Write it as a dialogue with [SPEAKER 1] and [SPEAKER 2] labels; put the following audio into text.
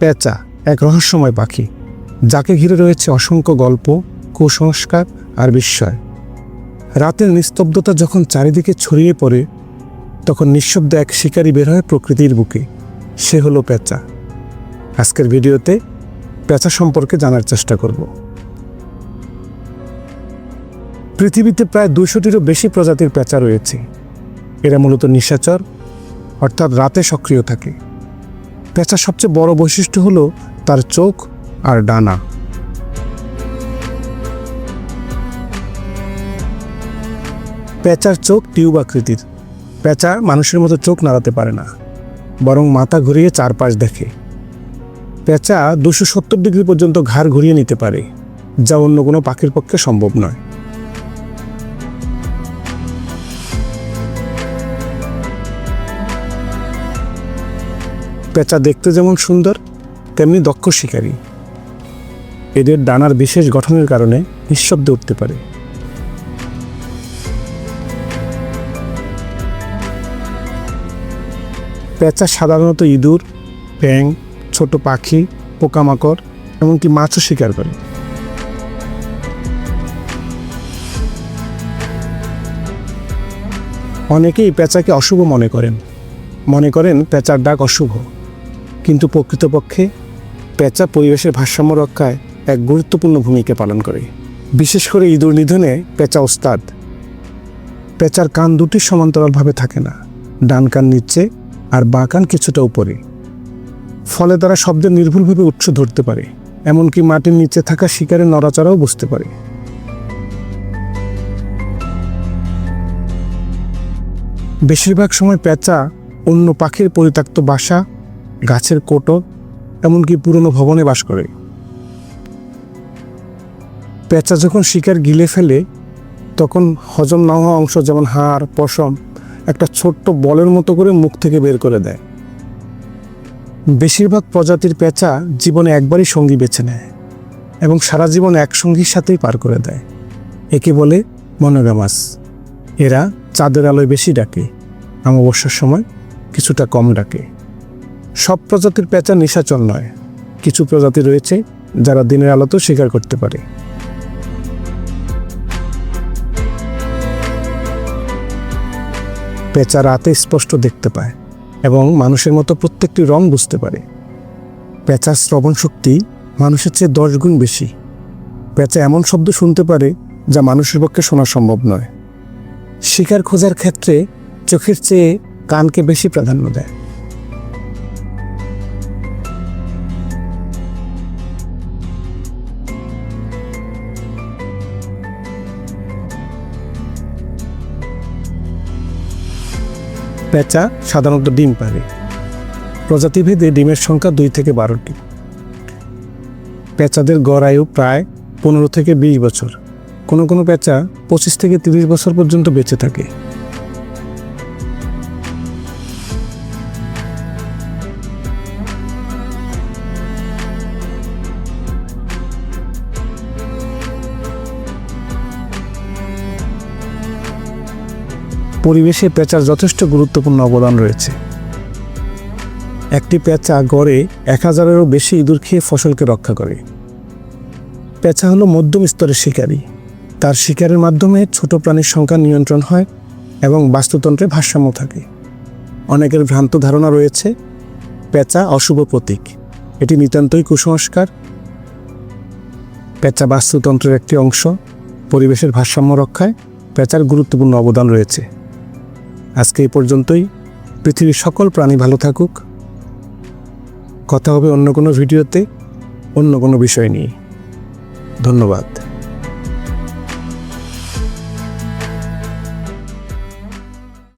[SPEAKER 1] পেঁচা, এক রহস্যময় পাখি, যাকে ঘিরে রয়েছে অসংখ্য গল্প, কুসংস্কার আর বিস্ময়। রাতের নিস্তব্ধতা যখন চারিদিকে ছড়িয়ে পড়ে, তখন নিঃশব্দে এক শিকারী বের হয় প্রকৃতির বুকে। সে হলো পেঁচা। আজকের ভিডিওতে পেঁচা সম্পর্কে জানার চেষ্টা করব। পৃথিবীতে প্রায় দুশোটিরও বেশি প্রজাতির পেঁচা রয়েছে। এরা মূলত নিশাচর, অর্থাৎ রাতে সক্রিয় থাকে। পেঁচার সবচেয়ে বড় বৈশিষ্ট্য হলো তার চোখ আর ডানা। পেঁচার চোখ টিউব আকৃতির। পেঁচা মানুষের মতো চোখ নাড়াতে পারে না, বরং মাথা ঘুরিয়ে চারপাশ দেখে। পেঁচা দুশো সত্তর ডিগ্রি পর্যন্ত ঘাড় ঘুরিয়ে নিতে পারে, যা অন্য কোনো পাখির পক্ষে সম্ভব নয়। পেঁচা দেখতে যেমন সুন্দর, তেমনি দক্ষ শিকারী। এদের ডানার বিশেষ গঠনের কারণে নিঃশব্দে উঠতে পারে। পেঁচা সাধারণত ইঁদুর ব্যাং ছোট পাখি, পোকামাকড়, এমনকি মাছও শিকার করে। অনেকেই পেঁচাকে অশুভ মনে করেন। মনে করেন পেঁচার ডাক অশুভ। কিন্তু প্রকৃতপক্ষে পেঁচা পরিবেশের ভারসাম্য রক্ষায় এক গুরুত্বপূর্ণ ভূমিকা পালন করে। বিশেষ করে ইঁদুর নিধনে পেঁচা ওস্তাদ। পেঁচার কান দুটি সমান্তরালভাবে থাকে না, ডান কান নিচে আর বাঁ কান কিছুটা উপরে। ফলে তারা শব্দের নির্ভুলভাবে উৎস ধরতে পারে, এমনকি মাটির নিচে থাকা শিকারের নড়াচড়াও বুঝতে পারে। বেশিরভাগ সময় পেঁচা অন্য পাখির পরিত্যক্ত বাসা গাছের কোটো, এমনকি পুরনো ভবনে বাস করে। পেঁচা যখন শিকার গিলে ফেলে, তখন হজম না হওয়া অংশ যেমন হাড়, পশম, একটা ছোট্ট বলের মতো করে মুখ থেকে বের করে দেয়। বেশিরভাগ প্রজাতির পেঁচা জীবনে একবারই সঙ্গী বেছে নেয় এবং সারা জীবন এক সঙ্গীর সাথেই পার করে দেয়। একে বলে মনোগামাস। এরা চাঁদের আলোয় বেশি ডাকে, অমাবস্যার সময় কিছুটা কম ডাকে। সব প্রজাতির পেঁচা নিশাচল নয়। কিছু প্রজাতি রয়েছে যারা দিনের আলোতেও শিকার করতে পারে। পেঁচা রাতে স্পষ্ট দেখতে পায় এবং মানুষের মতো প্রত্যেকটি রং বুঝতে পারে। পেঁচার শ্রবণ শক্তি মানুষের চেয়ে দশ গুণ বেশি। পেঁচা এমন শব্দ শুনতে পারে যা মানুষের পক্ষে শোনা সম্ভব নয়। শিকার খোঁজার ক্ষেত্রে চোখের চেয়ে কানকে বেশি প্রাধান্য দেয়। পেঁচা সাধারণত ডিম পারে প্রজাতিভেদে ডিমের সংখ্যা দুই থেকে বারোটি। পেঁচাদের গড় আয়ু প্রায় পনেরো থেকে বিশ বছর। কোনো কোনো পেঁচা পঁচিশ থেকে তিরিশ বছর পর্যন্ত বেঁচে থাকে। পরিবেশে পেঁচার যথেষ্ট গুরুত্বপূর্ণ অবদান রয়েছে। একটি পেঁচা গড়ে এক হাজারেরও বেশি ইঁদুর খেয়ে ফসলকে রক্ষা করে। পেঁচা হলো মধ্যম স্তরের শিকারী। তার শিকারের মাধ্যমে ছোট প্রাণীর সংখ্যা নিয়ন্ত্রণ হয় এবং বাস্তুতন্ত্রে ভারসাম্য থাকে। অনেকের ভ্রান্ত ধারণা রয়েছে, পেঁচা অশুভ প্রতীক। এটি নিতান্তই কুসংস্কার। পেঁচা বাস্তুতন্ত্রের একটি অংশ। পরিবেশের ভারসাম্য রক্ষায় পেঁচার গুরুত্বপূর্ণ অবদান রয়েছে। আজকে এই পর্যন্তই। পৃথিবীর সকল প্রাণী ভালো থাকুক। কথা হবে অন্য কোনো ভিডিওতে, অন্য কোনো বিষয় নিয়ে। ধন্যবাদ।